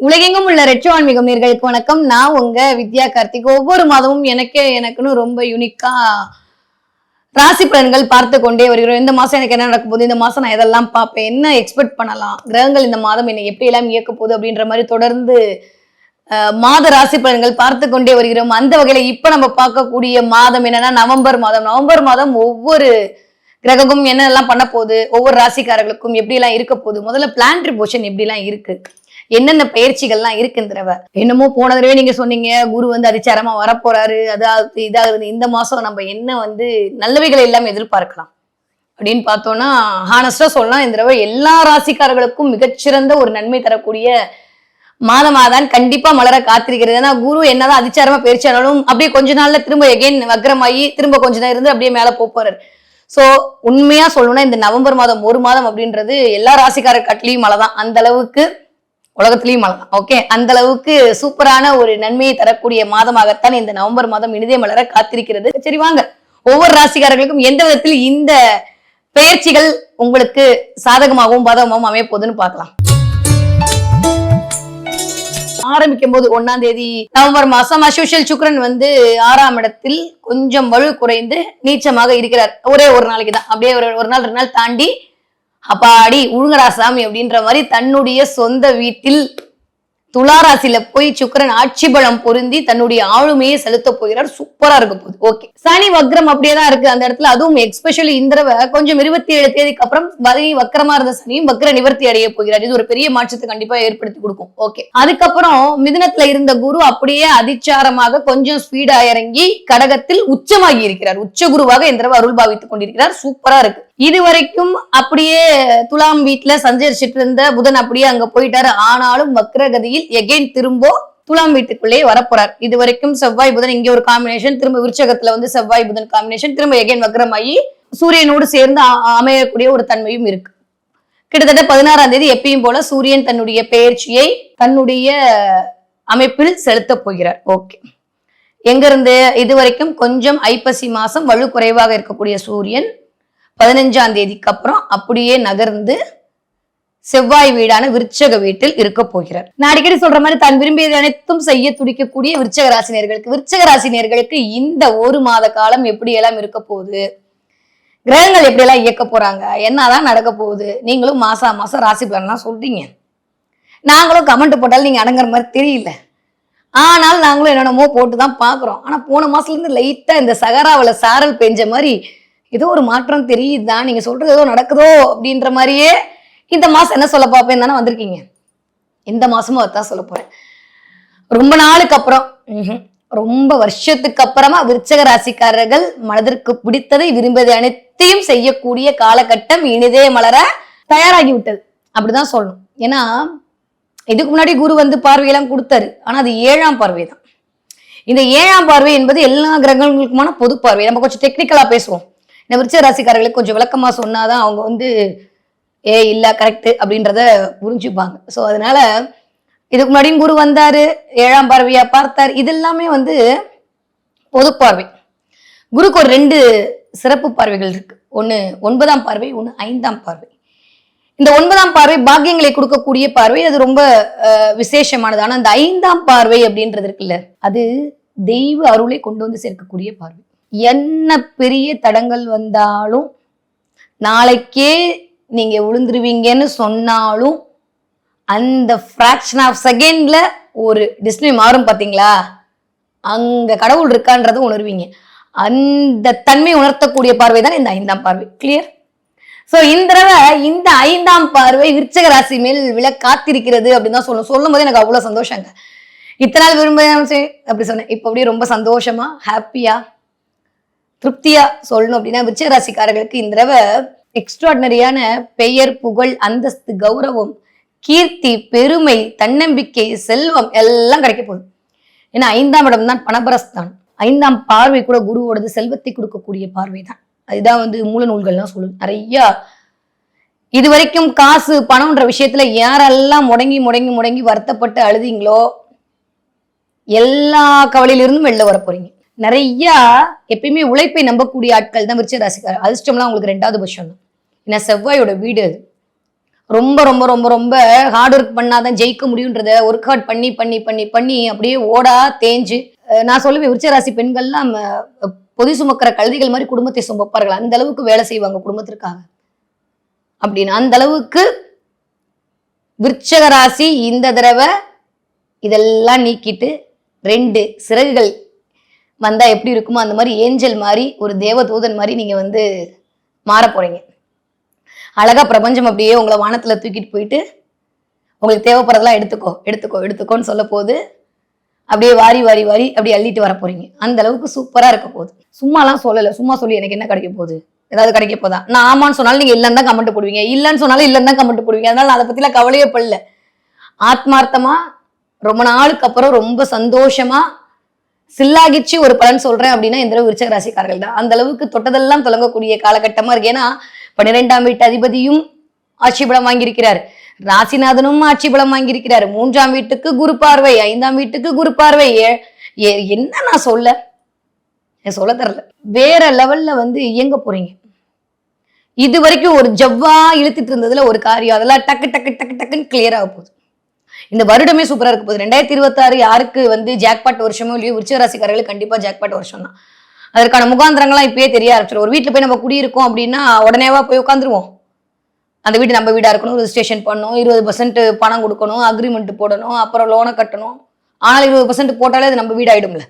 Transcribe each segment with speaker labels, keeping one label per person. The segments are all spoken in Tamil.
Speaker 1: உலகெங்கும் உள்ள ரெட்ரோ ஆன்மீகம் நேர்களுக்கு வணக்கம். நான் உங்க வித்யா கார்த்திக். ஒவ்வொரு மாதமும் எனக்கே எனக்குன்னு ரொம்ப யூனிக்கா ராசி பலன்கள் பார்த்து கொண்டே வருகிறோம். இந்த மாசம் எனக்கு என்ன நடக்க போகுது? இந்த மாசம் நான் எதெல்லாம் பார்ப்பேன்? என்ன எக்ஸ்பெக்ட் பண்ணலாம்? கிரகங்கள் இந்த மாதம் என்னை எப்படி எல்லாம் இயக்க போகுது அப்படின்ற மாதிரி தொடர்ந்து மாத ராசி பலன்கள் பார்த்து கொண்டே வருகிறோம். அந்த வகையில இப்ப நம்ம பார்க்கக்கூடிய மாதம் என்னன்னா நவம்பர் மாதம். நவம்பர் மாதம் ஒவ்வொரு கிரகமும் என்னெல்லாம் பண்ண போகுது? ஒவ்வொரு ராசிக்காரர்களுக்கும் எப்படி எல்லாம் இருக்க போகுது? முதல்ல பிளான்ட்ரி போஷன் எப்படிலாம் இருக்கு? என்னென்ன பயிற்சிகள்லாம் இருக்கு இந்த தடவை என்னமோ போன தடவை நீங்க சொன்னீங்க குரு வந்து அதிச்சாரமா வரப்போறாரு அதாவது இதாகுது இந்த மாசம் நம்ம என்ன வந்து நல்லவைகளை எல்லாம் எதிர்பார்க்கலாம். அப்படின்னு பார்த்தோம்னா ஹானஸ்டா சொல்லலாம் இந்த தடவை எல்லா ராசிக்காரர்களுக்கும் மிகச்சிறந்த ஒரு நன்மை தரக்கூடிய மாதமாதான் கண்டிப்பா மலர காத்திருக்கிறது. ஏன்னா குரு என்னதான் அதிச்சாரமா பயிற்சியானாலும் அப்படியே கொஞ்ச நாள்ல திரும்ப எகைன் வக்ரமாயி திரும்ப கொஞ்ச நேரம் இருந்து அப்படியே மேல போப் போறாரு உண்மையாக உண்மையா சொல்லணும்னா இந்த நவம்பர் மாதம் ஒரு மாதம் அப்படின்றது எல்லா ராசிக்காரர் கட்லியும் மழை தான் அந்த அளவுக்கு உலகத்திலையும் மழை ஓகே அந்த அளவுக்கு சூப்பரான ஒரு நன்மையை தரக்கூடிய மாதமாகத்தான் இந்த நவம்பர் மாதம் இனிதே மலர காத்திருக்கிறது. சரி வாங்க. ஒவ்வொரு ராசிக்காரர்களுக்கும் எந்த விதத்தில் இந்த பெயர்ச்சிகள் உங்களுக்கு சாதகமாகவும் பாதகமாகவும் அமைய போகுதுன்னு பார்க்கலாம். ஆரம்பிக்கும் போது ஒன்னாம் தேதி நவம்பர் மாசம் அசோஷியல் சுக்ரன் வந்து ஆறாம் இடத்தில் கொஞ்சம் வலு குறைந்து நீச்சமாக இருக்கிறார். ஒரே ஒரு நாளைக்கு தான் அப்படியே ஒரு ஒரு நாள் ரெண்டு நாள் தாண்டி அப்பாடி உழுங்கடா சாமி அப்படின்ற மாதிரி தன்னுடைய சொந்த வீட்டில் துளாராசியில போய் சுக்கிரன் ஆட்சி பலம் பொருந்தி தன்னுடைய ஆளுமையை செலுத்த போகிறார். சூப்பரா இருக்க போகுது. ஓகே சனி வக்ரம் அப்படியே தான் இருக்கு அந்த இடத்துல. அதுவும் எக்ஸ்பெஷலி இந்த தடவை கொஞ்சம் இருபத்தி ஏழு தேதிக்கு அப்புறம் வரி வக்கரமா இருந்த சனியும் வக்ர நிவர்த்தி அடைய போகிறார். இது ஒரு பெரிய மாற்றத்தை கண்டிப்பா ஏற்படுத்தி கொடுக்கும். ஓகே அதுக்கப்புறம் மிதுனத்துல இருந்த குரு அப்படியே அதிச்சாரமாக கொஞ்சம் ஸ்பீடா இறங்கி கடகத்தில் உச்சமாகி இருக்கிறார். உச்ச குருவாக இந்த தடவை அருள் பாவித்துக் கொண்டிருக்கிறார். சூப்பரா இருக்கு. இது வரைக்கும் அப்படியே துலாம் வீட்டுல சஞ்சரிச்சிட்டு இருந்த புதன் அப்படியே அங்க போயிட்டாரு. ஆனாலும் வக்ரகதியில் எகைன் திரும்ப துலாம் வீட்டுக்குள்ளே வரப்போறார். இது வரைக்கும் செவ்வாய் புதன் இங்க ஒரு காம்பினேஷன் திரும்ப விருச்சகத்துல வந்து செவ்வாய் புதன் காம்பினேஷன் திரும்ப எகைன் வக்ரமாயி சூரியனோடு சேர்ந்து அமையக்கூடிய ஒரு தன்மையும் இருக்கு. கிட்டத்தட்ட பதினாறாம் தேதி எப்பயும் போல சூரியன் தன்னுடைய பெயர்ச்சியை தன்னுடைய அமைப்பில் செலுத்தப் போகிறார். ஓகே. எங்க இருந்து இது வரைக்கும் கொஞ்சம் ஐப்பசி மாசம் வலு குறைவாக இருக்கக்கூடிய சூரியன் பதினஞ்சாம் தேதிக்கு அப்புறம் அப்படியே நகர்ந்து செவ்வாய் வீடான விருச்சக வீட்டில் இருக்க போகிறார். நான் அடிக்கடி சொல்ற மாதிரி தான் விரும்பியது அனைத்தும் செய்ய துடிக்கக்கூடிய விருச்சக ராசினியர்களுக்கு விருச்சக ராசினியர்களுக்கு இந்த ஒரு மாத காலம் எப்படி எல்லாம் இருக்க போகுது? கிரகங்கள் எப்படி எல்லாம் இயக்க போறாங்க? என்னதான் நடக்க போகுது? நீங்களும் மாசா மாசம் ராசி பலன்லாம் சொல்றீங்க. நாங்களும் கமெண்ட் போட்டாலும் நீங்க அடங்குற மாதிரி தெரியல. ஆனால் நாங்களும் என்னென்னமோ போட்டு தான் பார்க்குறோம். ஆனால் போன மாசத்துல இருந்து லைட்டாக இந்த சகராவில் சாரல் பெஞ்ச மாதிரி ஏதோ ஒரு மாற்றம் தெரியுதுதான் நீங்க சொல்றது ஏதோ நடக்குதோ? அப்படின்ற மாதிரியே இந்த மாசம் என்ன சொல்ல பார்ப்பேன் தானே வந்திருக்கீங்க. இந்த மாசமும் அதான் சொல்ல போறேன். ரொம்ப நாளுக்கு அப்புறம் ம்ஹும், ரொம்ப வருஷத்துக்கு அப்புறமா விருச்சக ராசிக்காரர்கள் மனதிற்கு பிடித்ததை விரும்பியது அனைத்தையும் செய்யக்கூடிய காலகட்டம் இனிதே மலர தயாராகி விட்டது அப்படிதான் சொல்லணும். ஏன்னா இதுக்கு முன்னாடி குரு வந்து பார்வையெல்லாம் கொடுத்தாரு. ஆனா அது ஏழாம் பார்வை தான் இந்த ஏழாம் பார்வை என்பது எல்லா கிரகங்களுக்குமான பொது பார்வை. நம்ம கொஞ்சம் டெக்னிக்கலா பேசுவோம். இந்த விருச்ச ராசிக்காரர்களுக்கு கொஞ்சம் விளக்கமா சொன்னாதான் அவங்க வந்து ஏ இல்ல கரெக்ட் அப்படின்றத புரிஞ்சுப்பாங்க. ஸோ அதனால இதுக்கு முன்னாடியும் குரு வந்தாரு ஏழாம் பார்வையா பார்த்தார். இதெல்லாமே வந்து பொது பார்வை. குருக்கு ஒரு ரெண்டு சிறப்பு பார்வைகள் இருக்கு. ஒன்னு ஒன்பதாம் பார்வை ஒன்னு ஐந்தாம் பார்வை. இந்த ஒன்பதாம் பார்வை பாக்கியங்களை கொடுக்கக்கூடிய பார்வை. அது ரொம்ப விசேஷமானது. ஆனா இந்த ஐந்தாம் பார்வை அப்படின்றது இருக்குல்ல அது தெய்வ அருளை கொண்டு வந்து சேர்க்கக்கூடிய பார்வை. என்ன பெரிய தடங்கள் வந்தாலும் நாளைக்கே நீங்க விழுந்துருவீங்கன்னு சொன்னாலும் அந்த ஃப்ராக்ஷன் ஆஃப் செகண்ட்ல ஒரு டிஸ்பிளே மாறும் பாத்தீங்களா? அங்க கடவுள் இருக்கான்றத உணர்வீங்க. அந்த தன்மை உணர்த்தக்கூடிய பார்வை தான் இந்த ஐந்தாம் பார்வை. கிளியர் சோ இந்த தடவை இந்த ஐந்தாம் பார்வை விருச்சக ராசி மேல் விழ காத்திருக்கிறது அப்படின்னு தான் சொல்லணும். சொல்லும் போது எனக்கு அவ்வளவு சந்தோஷங்க. இத்தனை நாள் விரும்ப அப்படி சொன்னேன். இப்போ அப்படியே ரொம்ப சந்தோஷமா ஹாப்பியா திருப்தியா சொல்லணும் அப்படின்னா விச்சராசிக்காரர்களுக்கு இந்த தடவை எக்ஸ்ட்ராடினரியான பெயர் புகழ் அந்தஸ்து கௌரவம் கீர்த்தி பெருமை தன்னம்பிக்கை செல்வம் எல்லாம் கிடைக்க போகுது. ஏன்னா ஐந்தாம் இடம் தான் பணபரஸ்தான். ஐந்தாம் பார்வை கூட குருவோடது செல்வத்தை கொடுக்கக்கூடிய பார்வை தான். அதுதான் வந்து மூல நூல்கள்லாம் சொல்லுது. நிறைய இது வரைக்கும் காசு பணம்ன்ற விஷயத்துல யாரெல்லாம் முடங்கி முடங்கி முடங்கி வருத்தப்பட்டு அழுதீங்களோ எல்லா கவலையிலிருந்தும் வெளில வர போறீங்க. நிறைய எப்பயுமே உழைப்பை நம்பக்கூடிய ஆட்கள் தான் விருச்சிக ராசிக்கார் அதிர்ஷ்டம்லாம் உங்களுக்கு ரெண்டாவது பட்சம் தான். ஏன்னா செவ்வாயோட வீடு அது. ரொம்ப ரொம்ப ரொம்ப ரொம்ப ஹார்ட் ஒர்க் பண்ணாதான் ஜெயிக்க முடியுன்றத ஒர்க் அவுட் பண்ணி பண்ணி பண்ணி பண்ணி அப்படியே ஓடா தேஞ்சு. நான் சொல்லுவேன் விருச்சராசி பெண்கள்லாம் பொதி சுமக்கிற கழுதிகள் மாதிரி குடும்பத்தை சுமப்பார்கள். அந்த அளவுக்கு வேலை செய்வாங்க குடும்பத்திற்காக. அப்படின்னு. அந்த அளவுக்கு விருச்சக ராசி இந்த தடவை இதெல்லாம் நீக்கிட்டு ரெண்டு சிறகுகள் வந்தா எப்படி இருக்குமோ அந்த மாதிரி ஏஞ்சல் மாதிரி ஒரு தேவதூதன் மாதிரி நீங்க வந்து மாற போறீங்க. அழகா பிரபஞ்சம் அப்படியே உங்களை வானத்துல தூக்கிட்டு போயிட்டு உங்களுக்கு தேவைப்படுறதெல்லாம் எடுத்துக்கோ எடுத்துக்கோ எடுத்துக்கோன்னு சொல்ல போது அப்படியே வாரி வாரி வாரி அப்படியே அள்ளிட்டு வர போறீங்க. அந்த அளவுக்கு சூப்பரா இருக்க போகுது. சும்மாலாம் சொல்லல சும்மா சொல்லி எனக்கு என்ன கிடைக்க போகுது? ஏதாவது கிடைக்க போதா? நான் ஆமான்னு சொன்னாலும் நீங்க இல்லைன்னு தான் கமெண்ட் போடுவீங்க. இல்லைன்னு சொன்னாலும் இல்லைன்னு தான் கமெண்ட் போடுவீங்க. அதனால நான் அதை பத்திலாம் கவலையே படல. ஆத்மார்த்தமா ரொம்ப நாளுக்கு அப்புறம் ரொம்ப சந்தோஷமா சில்லாகிச்சு ஒரு பலன் சொல்றேன் அப்படின்னா இந்த அளவு விருச்சக ராசிக்காரர்கள் தான். அந்த அளவுக்கு தொட்டதெல்லாம் தொடங்கக்கூடிய காலகட்டமா இருக்கு. ஏன்னா பன்னிரெண்டாம் வீட்டு அதிபதியும் ஆட்சி பலம் வாங்கியிருக்கிறார். ராசிநாதனும் ஆட்சி பலம் வாங்கியிருக்கிறார். மூன்றாம் வீட்டுக்கு குரு பார்வை ஐந்தாம் வீட்டுக்கு குரு பார்வை. ஏ- ஏ- என்ன நான் சொல்ல? சொல்ல தரல. வேற லெவல்ல வந்து இயங்க போறீங்க. இது வரைக்கும் ஒரு ஜவ்வா இழுத்துட்டு இருந்ததுல ஒரு காரியம். அதெல்லாம் டக்கு டக்கு டக்கு டக்குன்னு கிளியர் ஆக போகுது. இந்த வருடமே சூப்பரா இருக்க போகுது. ரெண்டாயிரத்தி இருபத்தாறு யாருக்கு வந்து ஜாக்பாட் வருஷமோ இல்லையோ விருச்சிக கண்டிப்பாக கண்டிப்பா ஜாக்பாட் வருஷம் தான். அதற்கான முகாந்திரங்கள்லாம் இப்பயே தெரிய ஆரம்பிச்சிடும் ஒரு வீட்டுல போய் நம்ம குடியிருக்கோம் அப்படின்னா உடனேவா போய் உட்காந்துருவோம். அந்த வீடு நம்ம வீடா இருக்கணும். ரிஜிஸ்ட்ரேஷன் பண்ணணும். இருபது பர்சன்ட் பணம் கொடுக்கணும். அக்ரிமெண்ட் போடணும். அப்புறம் லோனை கட்டணும். ஆனால் இருபது பர்சன்ட் போட்டாலே அது நம்ம வீடாயிடும்ல.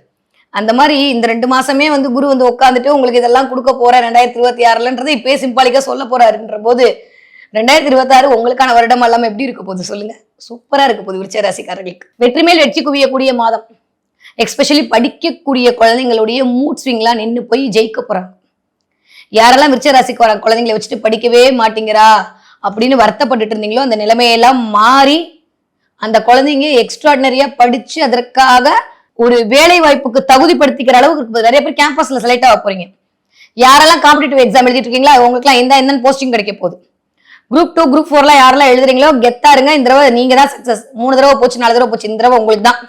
Speaker 1: அந்த மாதிரி இந்த ரெண்டு மாசமே வந்து குரு வந்து உட்காந்துட்டு உங்களுக்கு இதெல்லாம் கொடுக்க போற ரெண்டாயிரத்தி இருபத்தி ஆறுலன்றது இப்பயே சிம்பாலிக்கா சொல்ல போறாருன்ற போது ரெண்டாயிரத்தி இருபத்தாறு உங்களுக்கான வருடம் எல்லாம் எப்படி இருக்க போகுது சொல்லுங்க. சூப்பராக இருக்க போகுது விருச்ச ராசிக்காரர்களுக்கு வெற்றி மேல் வெற்றி குவியக்கூடிய மாதம். எக்ஸ்பெஷலி படிக்கக்கூடிய குழந்தைங்களுடைய மூட் ஸ்விங்லாம் நின்று போய் ஜெயிக்க போகிறாங்க யாரெல்லாம் விருச்ச ராசிக்கு வர குழந்தைங்களை வச்சுட்டு படிக்கவே மாட்டேங்கிறா அப்படின்னு வருத்தப்பட்டுட்டு இருந்தீங்களோ அந்த நிலைமையெல்லாம் மாறி அந்த குழந்தைங்க எக்ஸ்ட்ராடினரியாக படித்து அதற்காக ஒரு வேலை வாய்ப்புக்கு தகுதிப்படுத்திக்கிற அளவுக்கு நிறைய பேர் கேம்பஸில் செலக்ட் ஆக போகிறீங்க யாரெல்லாம் காம்படிட்டிவ் எக்ஸாம் எழுதிட்டு இருக்கீங்களா உங்களுக்குலாம் எந்த எந்த போஸ்டிங் கிடைக்க போகுது. குரூப் டூ குரூப் ஃபோர்லாம் யாரெல்லாம் எழுதுறீங்களோ கெத்தா இருங்க. இந்த தடவை நீங்க தான் சக்சஸ் மூணு தடவை போச்சு நாலு தடவை போச்சு இந்த தடவை உங்களுக்கு தான்.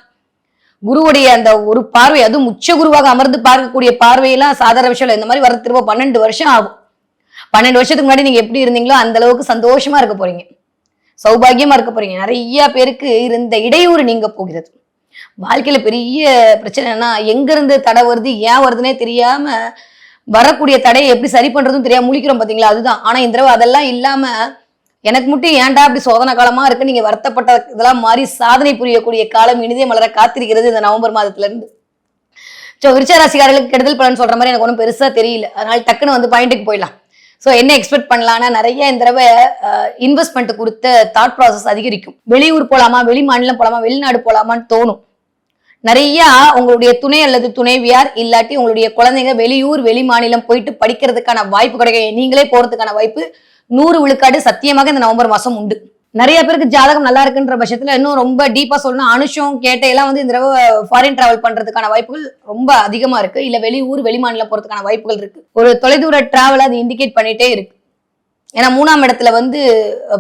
Speaker 1: குருவுடைய அந்த ஒரு பார்வை அதுவும் உச்ச குருவாக அமர்ந்து பார்க்கக்கூடிய பார்வையெல்லாம் சாதாரண விஷயம் இல்லை. இந்த மாதிரி வர திரும்ப பன்னெண்டு வருஷம் ஆகும். பன்னெண்டு வருஷத்துக்கு முன்னாடி நீங்க எப்படி இருந்தீங்களோ அந்த அளவுக்கு சந்தோஷமா இருக்க போறீங்க. சௌபாகியமா இருக்க போறீங்க. நிறைய பேருக்கு இருந்த இடையூறு நீங்க போகிறது. வாழ்க்கையில பெரிய பிரச்சனைனா எங்க இருந்து தடை வருது ஏன் வருதுன்னே தெரியாம வரக்கூடிய தடையை எப்படி சரி பண்றதுன்னு தெரியாம முழிக்கிறோம் பாத்தீங்களா? அதுதான். ஆனா இந்த தடவை அதெல்லாம் இல்லாம எனக்கு மட்டும் ஏன்டா அப்படி சோதனை காலமா இருக்கு? நீங்க வருத்தப்பட்ட இதெல்லாம் மாறி சாதனை புரியக்கூடிய காலம் இனிதே மலர காத்திருக்கிறது இந்த நவம்பர் மாதத்துல இருந்து. ஸோ விருச்சராசிக்காரர்களுக்கு கெடுதல் பலன் சொல்ற மாதிரி எனக்கு ஒன்றும் பெருசா தெரியல. அதனால டக்குன்னு வந்து பாயிண்ட்டுக்கு போயிடலாம். ஸோ என்ன எக்ஸ்பெக்ட் பண்ணலாம்னா நிறைய இந்த தடவை இன்வெஸ்ட்மெண்ட் கொடுத்த தாட் ப்ராசஸ் அதிகரிக்கும். வெளியூர் போலாமா? வெளி மாநிலம் போலாமா? வெளிநாடு போலாமான்னு தோணும். நிறைய உங்களுடைய துணை அல்லது துணைவியார் இல்லாட்டி உங்களுடைய குழந்தைங்க வெளியூர் வெளி மாநிலம் போயிட்டு படிக்கிறதுக்கான வாய்ப்பு கிடைக்க நீங்களே போறதுக்கான வாய்ப்பு நூறு விழுக்காடு சத்தியமாக இந்த நவம்பர் மாசம் உண்டு. நிறைய பேருக்கு ஜாதகம் நல்லா இருக்குன்ற பட்சத்துல இன்னும் ரொம்ப டீப்பா சொல்லணும் அனுஷம் கேட்டையெல்லாம் வந்து இந்த தடவை ஃபாரின் டிராவல் பண்றதுக்கான வாய்ப்புகள் ரொம்ப அதிகமா இருக்கு. இல்ல வெளியூர் வெளி மாநிலம் போறதுக்கான வாய்ப்புகள் இருக்கு. ஒரு தொலைதூர டிராவல் அது இண்டிகேட் பண்ணிட்டே இருக்கு. ஏன்னா மூணாம் இடத்துல வந்து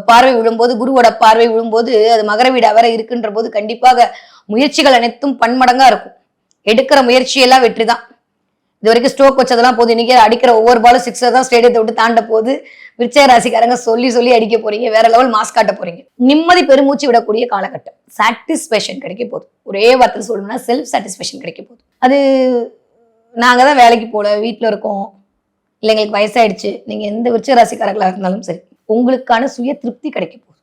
Speaker 1: பார்வை விழும்போது குருவோட பார்வை விழும்போது அது மகர வீடா வேற இருக்குன்ற போது கண்டிப்பாக முயற்சிகள் அனைத்தும் பன்மடங்கா இருக்கும். எடுக்கிற முயற்சியெல்லாம் வெற்றி தான் இது வரைக்கும் ஸ்ட்ரோக் வச்சதெல்லாம் போது இன்னைக்கு அடிக்கிற ஒவ்வொரு பாலும் சிக்ஸர் தான் ஸ்டேடியத்தை விட்டு தாண்ட போது விருச்சய ராசிக்காரங்க சொல்லி சொல்லி அடிக்க போறீங்க. வேற லெவல் மாஸ் காட்ட போறீங்க. நிம்மதி பெருமூச்சு விடக்கூடிய காலகட்டம். சாட்டிஸ்பேஷன் கிடைக்க போகுது. ஒரே வார்த்தை சொல்லணும்னா செல்ஃப் சாட்டிஸ்பேஷன் கிடைக்க போகுது. அது நாங்க தான் வேலைக்கு போல வீட்டில் இருக்கோம். இல்லை எங்களுக்கு வயசாயிடுச்சு. நீங்க எந்த விருச்ச ராசிக்காரர்களாக இருந்தாலும் சரி உங்களுக்கான சுய திருப்தி கிடைக்க போகுது.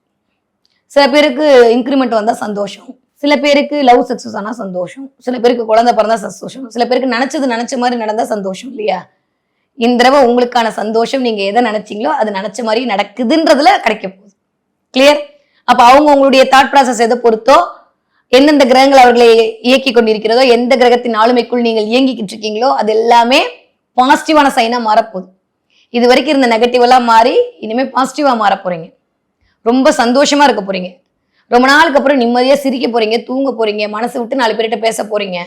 Speaker 1: சில பேருக்கு இன்க்ரிமெண்ட் வந்தால் சந்தோஷம். சில பேருக்கு லவ் சக்ஸஸ் ஆனால் சந்தோஷம். சில பேருக்கு குழந்தை பிறந்தா சந்தோஷம். சில பேருக்கு நினச்சது நினச்ச மாதிரி நடந்தால் சந்தோஷம் இல்லையா? இந்த தடவை உங்களுக்கான சந்தோஷம் நீங்கள் எதை நினச்சிங்களோ அது நினச்ச மாதிரி நடக்குதுன்றதுல கிடைக்க போகுது. கிளியர் அப்போ அவங்க உங்களுடைய தாட் ப்ராசஸ் எதை பொறுத்தோ எந்தெந்த கிரகங்கள் அவர்களை இயக்கி கொண்டிருக்கிறதோ எந்த கிரகத்தின் ஆளுமைக்குள் நீங்கள் இயங்கிக்கிட்டு இருக்கீங்களோ அது எல்லாமே பாசிட்டிவான சைனாக மாறப்போகுது. இது வரைக்கும் இருந்த நெகட்டிவெல்லாம் மாறி இனிமேல் பாசிட்டிவாக மாற போகிறீங்க ரொம்ப சந்தோஷமா இருக்க போறீங்க. ரொம்ப நாளுக்கு அப்புறம் நிம்மதியாக சிரிக்க போறீங்க தூங்க போறீங்க மனசு விட்டு நாலு பேர்கிட்ட பேச போறீங்க.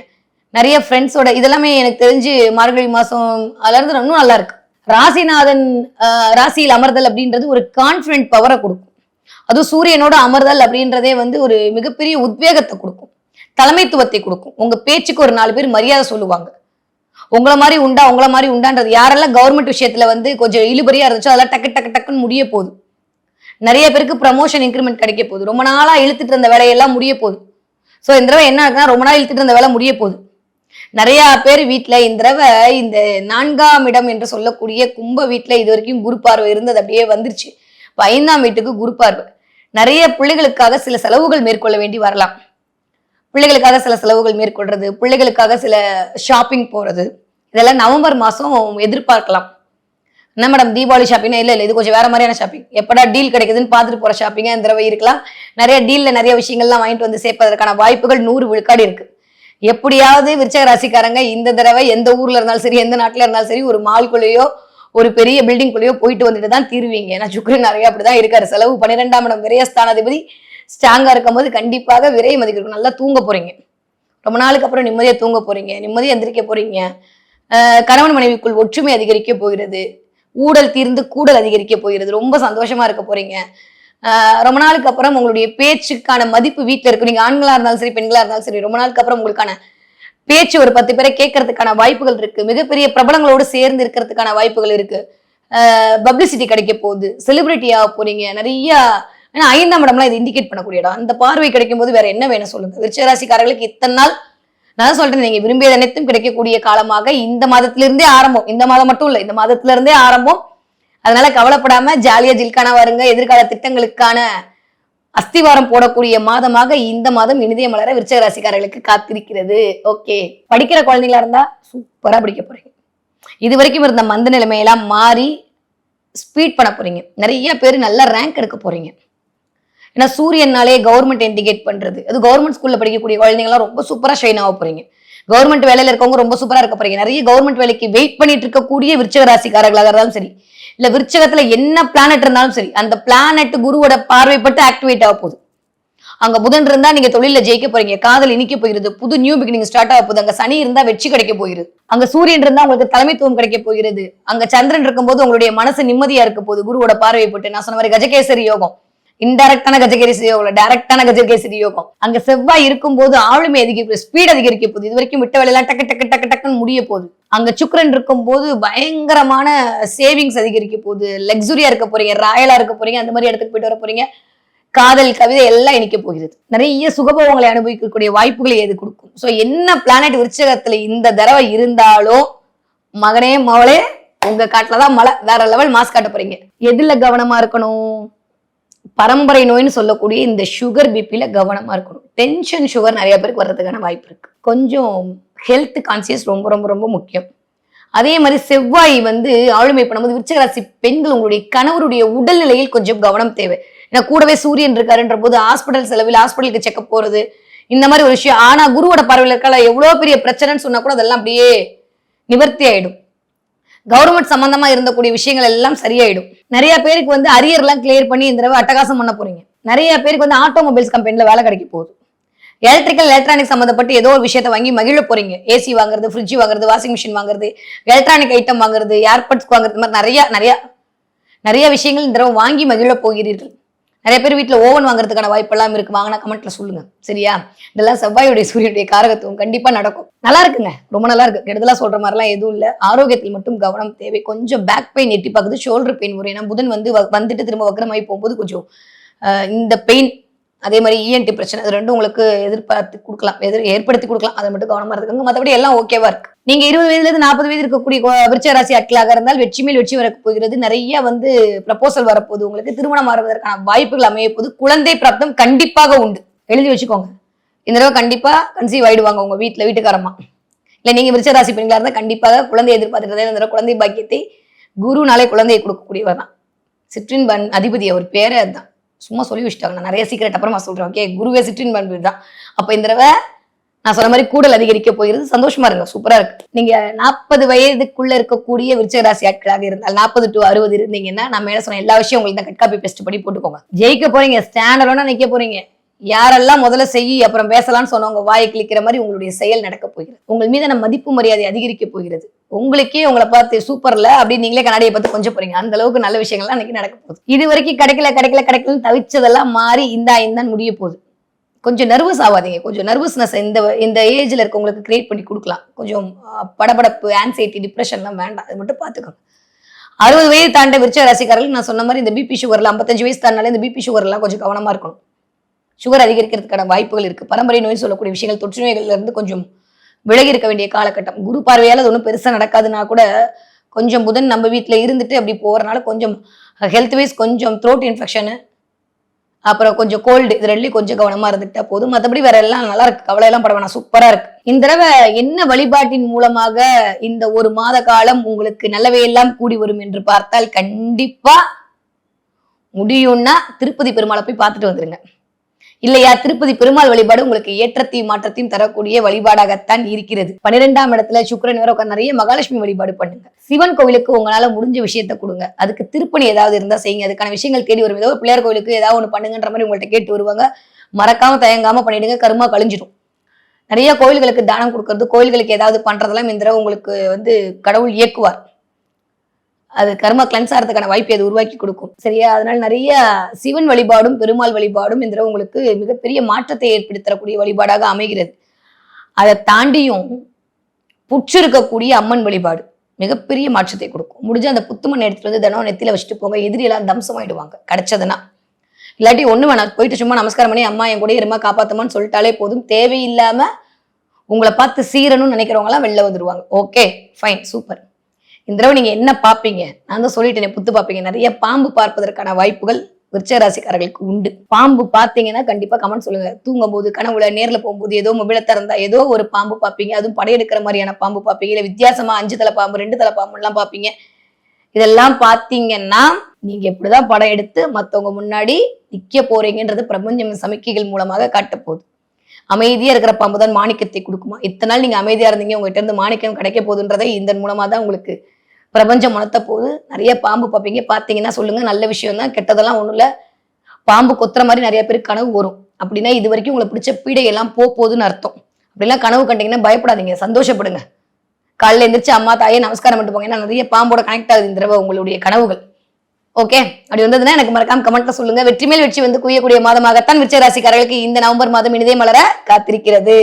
Speaker 1: நிறைய ஃப்ரெண்ட்ஸோட இதெல்லாமே எனக்கு தெரிஞ்சு மார்கழி மாதம் அலர்ந்து இன்னும் நல்லா இருக்கு. ராசிநாதன் ராசியில் அமர்தல் அப்படின்றது ஒரு கான்ஃபிடென்ட் பவரை கொடுக்கும். அதுவும் சூரியனோட அமர்தல் அப்படின்றதே வந்து ஒரு மிகப்பெரிய உத்வேகத்தை கொடுக்கும். தலைமைத்துவத்தை கொடுக்கும். உங்க பேச்சுக்கு ஒரு நாலு பேர் மரியாதை சொல்லுவாங்க. உங்களை மாதிரி உண்டா உங்களை மாதிரி உண்டான்றது யாரெல்லாம் கவர்மெண்ட் விஷயத்துல வந்து கொஞ்சம் இழுபறியா இருந்துச்சோ அதெல்லாம் டக்கு டக்கு டக்குன்னு முடிய போகுது. நிறைய பேருக்கு ப்ரமோஷன் இன்க்ரிமெண்ட் கிடைக்க போகுது. ரொம்ப நாளாக இழுத்துட்டு இருந்த வேலையெல்லாம் முடிய போகுது. ஸோ இந்த தடவை என்ன ஆகுதுன்னா ரொம்ப நாள் இழுத்துட்டு இருந்த வேலை முடிய போகுது. நிறைய பேர் வீட்டில் இந்த தடவை இந்த நான்காம் இடம் என்று சொல்லக்கூடிய கும்ப வீட்டில் இது வரைக்கும் குரு பார்வை இருந்தது. அப்படியே வந்துருச்சு. இப்போ ஐந்தாம் வீட்டுக்கு குரு பார்வை. நிறைய பிள்ளைகளுக்காக சில செலவுகள் மேற்கொள்ள வேண்டி வரலாம். பிள்ளைகளுக்காக சில செலவுகள் மேற்கொள்றது பிள்ளைகளுக்காக சில ஷாப்பிங் போறது. இதெல்லாம் நவம்பர் மாதம் எதிர்பார்க்கலாம். என்ன மேடம் தீபாவளி ஷாப்பிங் இல்லை இல்லை இது கொஞ்சம் வேற மாதிரியான ஷாப்பிங் எப்படா டீல் கிடைக்குதுன்னு பார்த்துட்டு போற ஷாப்பிங்கா இந்த தடவை இருக்கலாம். நிறைய டீல்ல நிறைய விஷயங்கள்லாம் வாங்கிட்டு வந்து சேர்ப்பதற்கான வாய்ப்புகள் நூறு விழுக்காடு இருக்கு. எப்படியாவது விருச்சக ராசிக்காரங்க இந்த தடவை எந்த ஊர்ல இருந்தாலும் சரி எந்த நாட்டுல இருந்தாலும் சரி ஒரு மால்குள்ளேயோ ஒரு பெரிய பில்டிங்குள்ளேயோ போயிட்டு வந்துட்டு தான் தீருவீங்க. ஏன்னா சுக்ரன் நிறைய அப்படிதான் இருக்காரு. செலவு பன்னிரெண்டாம் இடம் விரயஸ்தானாதிபதி ஸ்ட்ராங்கா இருக்கும்போது கண்டிப்பாக விரைய மதிக்கும் நல்லா தூங்க போறீங்க. ரொம்ப நாளுக்கு அப்புறம் நிம்மதியா தூங்க போறீங்க. நிம்மதியா எந்திரிக்க போறீங்க. கணவன் மனைவிக்குள் ஒற்றுமை அதிகரிக்க போகிறது. ஊடல் தீர்ந்து கூடல் அதிகரிக்க போகிறது. ரொம்ப சந்தோஷமா இருக்க போறீங்க. ஆஹ் ரொம்ப நாளுக்கு அப்புறம் உங்களுடைய பேச்சுக்கான மதிப்பு வீட்டில் இருக்கு. நீங்க ஆண்களா இருந்தாலும் சரி பெண்களா இருந்தாலும் சரி ரொம்ப நாளுக்கு அப்புறம் உங்களுக்கான பேச்சு ஒரு பத்து பேரை கேட்கறதுக்கான வாய்ப்புகள் இருக்கு. மிகப்பெரிய பிரபலங்களோடு சேர்ந்து இருக்கிறதுக்கான வாய்ப்புகள் இருக்கு. பப்ளிசிட்டி கிடைக்க போகுது. செலிபிரிட்டி ஆக போறீங்க. நிறைய ஏன்னா ஐந்தாம் இடம்லாம் இது இண்டிகேட் பண்ணக்கூடிய இடம். அந்த பார்வை கிடைக்கும் போது வேற என்ன வேணும் சொல்லுங்க. விருச்சராசிக்காரர்களுக்கு இத்தனை நாள் நான் சொல்றேன் நீங்க விரும்பியது அனைத்தும் கிடைக்கக்கூடிய காலமாக இந்த மாதத்திலிருந்தே ஆரம்பம். இந்த மாதம் மட்டும் இல்ல இந்த மாதத்துல இருந்தே ஆரம்பம். அதனால கவலைப்படாம ஜாலியா ஜில்கானா வருங்க. எதிர்கால திட்டங்களுக்கான அஸ்திவாரம் போடக்கூடிய மாதமாக இந்த மாதம் இனிதய மலர விருச்சக ராசிக்காரர்களுக்கு காத்திருக்கிறது. ஓகே. படிக்கிற குழந்தைங்களா இருந்தா சூப்பரா படிக்க போறீங்க. இது வரைக்கும் இருந்த மந்த நிலைமையெல்லாம் மாறி ஸ்பீட் பண்ண போறீங்க. நிறைய பேர் நல்ல ரேங்க் எடுக்க போறீங்க. ஏன்னா சூரியனாலே கவர்மெண்ட் இண்டிகேட் பண்றது. அது கவர்மெண்ட் ஸ்கூல்ல படிக்கக்கூடிய குழந்தைங்கலாம் ரொம்ப சூப்பரா ஷைன் ஆக போறீங்க. கவர்மெண்ட் வேலையில இருக்கவங்க ரொம்ப சூப்பரா இருக்க போறீங்க. நிறைய கவர்மெண்ட் வேலைக்கு வெயிட் பண்ணிட்டு இருக்கக்கூடிய விருச்சக ராசிக்காரர்களாக இருந்தாலும் சரி இல்ல விருச்சகத்துல என்ன பிளானட் இருந்தாலும் சரி அந்த பிளானட் குருவோட பார்வைப்பட்டு ஆக்டிவேட் ஆக போகுது. அங்க புதன் இருந்தா நீங்க தொழில ஜெயிக்க போறீங்க. காதல் இனிக்க போயிருது. புது நியூ பிகினிங் ஸ்டார்ட் ஆக போகுது. அங்க சனி இருந்தா வெற்றி கிடைக்க போயிருது. அங்க சூரியன் இருந்தா உங்களுக்கு தலைமைத்துவம் கிடைக்க போகிறது. அங்க சந்திரன் இருக்கும்போது உங்களுடைய மனசு நிம்மதியா இருக்க போகுது. குருவோட பார்வைப்பட்டு நான் சொன்ன மாதிரி கஜகேசரி யோகம். இன்டைரக்டான கஜகேசரி யோகம் டைரக்டான கஜகேசரி யோகம் அங்க செவ்வாய் இருக்கும் போது ஆளுமை அதிகரிக்க ஸ்பீட் அதிகரிக்க போகுது. இது வரைக்கும் விட்ட வேலையெல்லாம் டக்கு டக்கு டக்கு டக்குன்னு முடிய போகுது. அங்க இருக்கும் போது பயங்கரமான சேவிங்ஸ் அதிகரிக்க போகுது. லக்ஸுரியா இருக்க போறீங்க ராயலா இருக்க போறீங்க அந்த மாதிரி இடத்துக்கு போயிட்டு வர போறீங்க. காதல் கவிதை எல்லாம் இணைக்க போகிறது நிறைய சுகபோகங்களை அனுபவிக்கக்கூடிய வாய்ப்புகளை எது கொடுக்கும்? ஸோ என்ன பிளானட் விருச்சகத்துல இந்த தடவை இருந்தாலும் மகனே மவளே உங்க காட்டுலதான் மழை. வேற லெவல் மாஸ் காட்ட போறீங்க. எதுல கவனமா இருக்கணும்? பரம்பரை நோய்னு சொல்லக்கூடிய இந்த சுகர் பிபியில் கவனமா இருக்கணும். டென்ஷன் சுகர் நிறைய பேருக்கு வர்றதுக்கான வாய்ப்பு இருக்கு. கொஞ்சம் ஹெல்த் கான்சியஸ் ரொம்ப ரொம்ப ரொம்ப முக்கியம். அதே மாதிரி செவ்வாய் வந்து ஆளுமை பண்ணும்போது விருச்சகராசி பெண்கள் உங்களுடைய கணவருடைய உடல்நிலையில் கொஞ்சம் கவனம் தேவை. ஏன்னா கூடவே சூரியன் இருக்காருன்ற போது ஹாஸ்பிட்டல் செலவில் ஹாஸ்பிட்டலுக்கு செக்கப் போறது இந்த மாதிரி ஒரு விஷயம். ஆனா குருவோட பார்வையில் இருக்கால எவ்வளவு பெரிய பிரச்சனைன்னு சொன்னா கூட அதெல்லாம் அப்படியே நிவர்த்தி ஆயிடும். கவர்மெண்ட் சம்பந்தமா இருந்தக்கூடிய விஷயங்கள் எல்லாம் சரியாயிடும். நிறைய பேருக்கு வந்து அரியர் எல்லாம் கிளியர் பண்ணி இந்த தடவை அட்டகாசம் பண்ண போறீங்க. நிறைய பேருக்கு வந்து ஆட்டோமொபைல்ஸ் கம்பெனில வேலை கிடைக்க போகுது. எலக்ட்ரிக்கல் எலக்ட்ரானிக் சம்மந்தப்பட்டு ஏதோ ஒரு விஷயத்த வாங்கி மகிழ போறீங்க. ஏசி வாங்குறது ஃப்ரிட்ஜ் வாங்குறது வாஷிங் மிஷின் வாங்குறது எலக்ட்ரானிக் ஐட்டம் வாங்குறது ஏர்பட்ஸ் வாங்குறது மாதிரி நிறைய நிறைய நிறைய விஷயங்கள் இந்த தடவை வாங்கி மகிழ போகிறீர்கள். நிறைய பேர் வீட்டில் ஓவன் வாங்குறதுக்கான வாய்ப்பெல்லாம் இருக்கு. வாங்கினா கமெண்ட்ல சொல்லுங்க. சரியா? இதெல்லாம் செவ்வாயுடைய சூரியனுடைய காரகத்துவம் கண்டிப்பா நடக்கும். நல்லா இருக்குங்க. ரொம்ப நல்லா இருக்கு. கெடுதலா சொல்ற மாதிரிலாம் எதுவும் இல்லை. ஆரோக்கியத்தில் மட்டும் கவனம் தேவை. கொஞ்சம் பேக் பெயின் எட்டி பார்க்குது. ஷோல்டர் பெயின் வரும். ஏன்னா புதன் வந்து வ- வந்துட்டு திரும்ப வக்கரமாகி போகும்போது கொஞ்சம் இந்த பெயின் அதே மாதிரி இஎன்டி பிரச்சனை அது ரெண்டும் உங்களுக்கு எதிர்பார்த்து கொடுக்கலாம். எதிர் ஏற்படுத்தி கொடுக்கலாம். அதை மட்டும் கவனமாக இருக்குங்க மற்றபடி எல்லாம் ஓகேவா இருக்கு. நீங்க இருபது வயதுல இருந்து நாற்பது வயது இருக்கக்கூடிய கொ- விருச்சிக ராசி இருந்தால் வெற்றி மேல் வெற்றி வரப் போகிறது. நிறைய வந்து ப்ரப்போசல் வரப்போகுது. உங்களுக்கு திருமணம் ஆறுவதற்கான வாய்ப்புகள் அமைய போது குழந்தை பிராப்தம் கண்டிப்பாக உண்டு. எழுதி வச்சுக்கோங்க. இந்த தடவை கண்டிப்பா கன்சீவ் ஆயிடுவாங்க உங்க வீட்டுல வீட்டுக்காரமா இல்ல நீங்க விருச்சிக ராசி பெண்களா இருந்தா கண்டிப்பாக குழந்தை எதிர்பார்த்துட்டு இந்த தடவை குழந்தை பாக்கியத்தை குருனாலே குழந்தையை கொடுக்கக்கூடியவர் தான். சிற்றின் பன் அதிபதி அவர் பேரே அதுதான். சும்மா சொல்லி வச்சுட்டாங்க. நான் நிறைய சீக்கிரட் அப்புறமா சொல்றேன் ஓகே குருவே சிற்றின் பண்பு தான் அப்ப இந்த தடவை நான் சொன்ன மாதிரி கூடல் அதிகரிக்க போகிறது சந்தோஷமா இருங்க. சூப்பரா இருக்கு. நீங்க நாற்பது வயதுக்குள்ள இருக்கக்கூடிய விருச்சகராசி ஆட்களாக இருந்தால் நாற்பது டு அறுபது இருந்தீங்கன்னா நான் மேல சொன்ன எல்லா விஷயம் உங்களுக்கு தான் கட் காப்பி பெஸ்ட் பண்ணி போட்டுக்கோங்க. ஜெயிக்க போறீங்க. ஸ்டாண்டர்டோட நிக்க போறீங்க. யாரெல்லாம் முதல்ல செய் அப்புறம் பேசலாம்னு சொன்னவங்க வாயை கிளிக்கிற மாதிரி உங்களுடைய செயல் நடக்க போகிறது. உங்கள் மீதான மதிப்பு மரியாதை அதிகரிக்க போகிறது. உங்களுக்கே உங்களை பார்த்து சூப்பர்ல அப்படின்னு நீங்களே கண்ணாடியை பார்த்து கொஞ்சம் போறீங்க. அந்த அளவுக்கு நல்ல விஷயங்கள்லாம் இன்னைக்கு நடக்க போகுது. இது வரைக்கும் கிடைக்கல கிடைக்கல கிடைக்கலன்னு தவிச்சதெல்லாம் மாறி இந்தா இந்தான் முடிய போகுது. கொஞ்சம் நர்வஸ் ஆகாதீங்க கொஞ்சம் நர்வஸ்னஸ் இந்த இந்த ஏஜ்ல இருக்கவங்களுக்கு கிரியேட் பண்ணி கொடுக்கலாம். கொஞ்சம் படபடப்பு ஆன்சைட்டி டிப்ரெஷன்லாம் வேண்டாம். அது மட்டும் பார்த்துக்கோங்க. அறுபது வயது தாண்ட விருச்ச ராசிக்காரர்கள் நான் சொன்ன மாதிரி இந்த பிபி சுகர்ல ஐம்பத்தஞ்சு வயசு தாண்டாலே இந்த பிபி சுகர்லாம் கொஞ்சம் கவனமாக இருக்கணும். சுகர் அதிகரிக்கிறதுக்கான வாய்ப்புகள் இருக்குது பரம்பரை நோய் சொல்லக்கூடிய விஷயங்கள் தொற்று நோய்கள்லேருந்து கொஞ்சம் விலகி இருக்க வேண்டிய காலகட்டம். குரு பார்வையால் அது ஒன்றும் பெருசாக நடக்காதுன்னா கூட கொஞ்சம் புதன் நம்ம வீட்டில் இருந்துட்டு அப்படி போகிறனால கொஞ்சம் ஹெல்த் வைஸ் கொஞ்சம் த்ரோட் இன்ஃபெக்ஷனு அப்புறம் கொஞ்சம் கோல்டு இது ரெண்டுலையும் கொஞ்சம் கவனமா இருந்துட்டா போதும். மற்றபடி வேற எல்லாம் நல்லா இருக்கு. கவலை எல்லாம் பட வேணாம் சூப்பரா இருக்கு. இந்த தடவை என்ன வழிபாட்டின் மூலமாக இந்த ஒரு மாத காலம் உங்களுக்கு நல்லவையெல்லாம் கூடி வரும் என்று பார்த்தால் கண்டிப்பா முடியும்னா திருப்பதி பெருமாளை போய் பார்த்துட்டு வந்துருங்க. இல்லையா? திருப்பதி பெருமாள் வழிபாடு உங்களுக்கு ஏற்றத்தையும் மாற்றத்தையும் தரக்கூடிய வழிபாடாகத்தான் இருக்கிறது. பன்னிரெண்டாம் இடத்துல சுக்கிரன் வேற உட்கார்ந்து நிறைய மகாலட்சுமி வழிபாடு பண்ணுங்க. சிவன் கோவிலுக்கு உங்களால முடிஞ்ச விஷயத்த கொடுங்க. அதுக்கு திருப்பணி ஏதாவது இருந்தா செய்யுங்க. அதுக்கான விஷயங்கள் தேடி வரும். ஏதோ ஒரு பிள்ளையார் கோவிலுக்கு ஏதாவது ஒன்று பண்ணுங்கன்ற மாதிரி உங்கள்ட்ட கேட்டு வருவாங்க. மறக்காம தயங்காம பண்ணிடுங்க. கருமா கழிஞ்சிடும் நிறைய கோயில்களுக்கு தானம் கொடுக்கறது கோயில்களுக்கு ஏதாவது பண்றதெல்லாம் இந்த உங்களுக்கு வந்து கடவுள் இயக்குவார். அது கர்ம கிளன்சாரத்துக்கான ஆகிறதுக்கான வாய்ப்பை அது உருவாக்கி கொடுக்கும். சரியா? அதனால நிறைய சிவன் வழிபாடும் பெருமாள் வழிபாடும் இந்த உங்களுக்கு மிகப்பெரிய மாற்றத்தை ஏற்படுத்தக்கூடிய வழிபாடாக அமைகிறது. அதை தாண்டியும் புற்று இருக்கக்கூடிய அம்மன் வழிபாடு மிகப்பெரிய மாற்றத்தை கொடுக்கும். முடிஞ்ச அந்த புத்துமண் எடுத்துட்டு வந்து தினம் நெத்தியில வச்சுட்டு போங்க. எதிரியெல்லாம் தம்சமாயிடுவாங்க கிடைச்சதுன்னா. இல்லாட்டி ஒண்ணு வேணாம். போயிட்டு சும்மா நமஸ்காரம் பண்ணி அம்மா என் கூட இருமா காப்பாத்தமான்னு சொல்லிட்டாலே போதும். தேவையில்லாம உங்களை பார்த்து சீரணும்னு நினைக்கிறவங்க எல்லாம் வெளில வந்துருவாங்க. Okay fine. சூப்பர். இந்த தடவை நீங்க என்ன பார்ப்பீங்க? நான் தான் சொல்லிட்டேனே புத்து பார்ப்பீங்க. நிறைய பாம்பு பார்ப்பதற்கான வாய்ப்புகள் விருச்சராசிக்காரர்களுக்கு உண்டு. பாம்பு பார்த்தீங்கன்னா கண்டிப்பா கமெண்ட் சொல்லுங்க. தூங்கும் போது கனவுல நேரில் போகும்போது ஏதோ மொபைல திறந்தா ஏதோ ஒரு பாம்பு பார்ப்பீங்க. அதுவும் படையெடுக்கிற மாதிரியான பாம்பு பார்ப்பீங்க. இல்ல வித்தியாசமா அஞ்சு தலை பாம்பு ரெண்டு தலை பாம்பு எல்லாம் பார்ப்பீங்க. இதெல்லாம் பார்த்தீங்கன்னா நீங்க எப்படிதான் படம் எடுத்து மற்றவங்க முன்னாடி நிக்க போறீங்கன்றது பிரபஞ்சம் சமிக்கைகள் மூலமாக காட்டப்போகுது. அமைதியா இருக்கிற பாம்பு தான் மாணிக்கத்தை கொடுக்குமா? இத்தனை நாள் நீங்க அமைதியா இருந்தீங்க உங்ககிட்ட இருந்து மாணிக்கம் கிடைக்க போகுதுன்றதை இதன் மூலமா தான் உங்களுக்கு பிரபஞ்சம் உணர்த்த போகுது நிறைய பாம்பு பார்ப்பீங்க பார்த்தீங்கன்னா சொல்லுங்க நல்ல விஷயம் தான் கெட்டதெல்லாம் ஒன்றும் இல்லை பாம்பு கொத்துற மாதிரி நிறைய பேருக்கு கனவு வரும். அப்படின்னா இது வரைக்கும் உங்களை பிடிச்ச பீடையெல்லாம் போக போகுதுன்னு அர்த்தம். அப்படிலாம் கனவு கண்டீங்கன்னா பயப்படாதீங்க சந்தோஷப்படுங்க. காலையில் எந்திரிச்சு அம்மா தாயே நமஸ்காரம் பண்ணிட்டு போங்க. ஏன்னா நிறைய பாம்போட கனெக்ட் ஆகுது இந்த தடவை உங்களுடைய கனவுகள். ஓகே அப்படி வந்ததுன்னா எனக்கு மறக்காம கமெண்ட்ல சொல்லுங்க. வெற்றி மேல் வெற்றி வந்து குய்யக்கூடிய மாதமாகத்தான் விருச்சிக ராசிக்காரர்களுக்கு இந்த நவம்பர் மாதம் இனிதே மலர காத்திருக்கிறது.